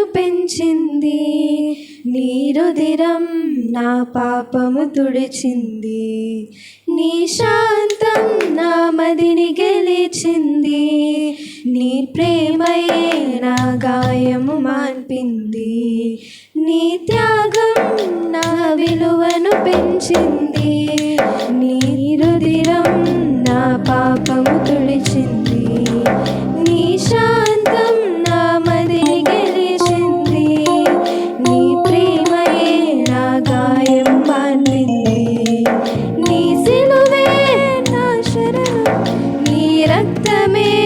నన్ను పెంచింది నీరుదిరం నా పాపము తుడిచింది. నీ శాంతం నా మదిని గెలిచింది. నీ ప్రేమయే నా గాయము మాన్పింది. నీ త్యాగం నా విలువను పెంచింది. தத்தமே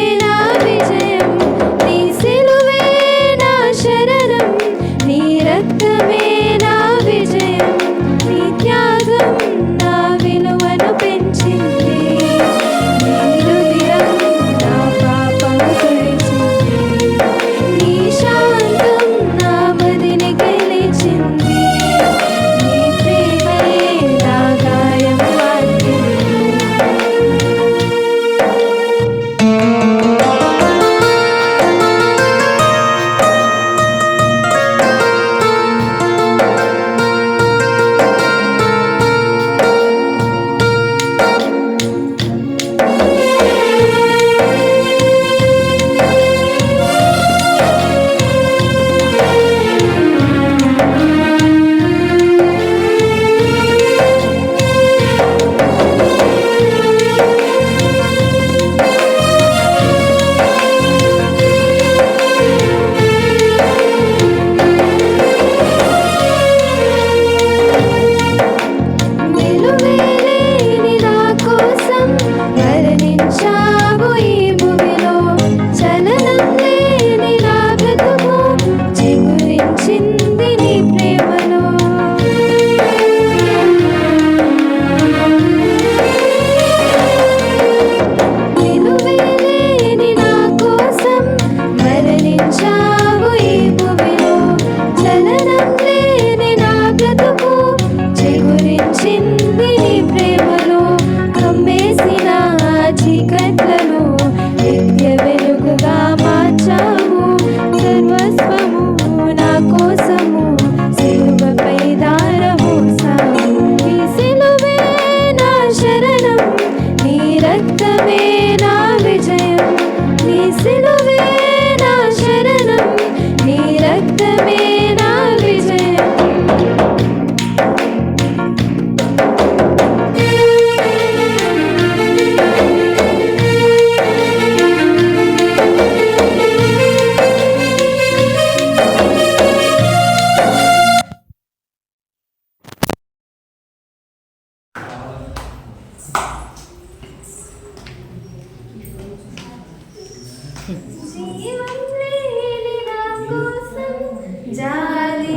జీవం జాలి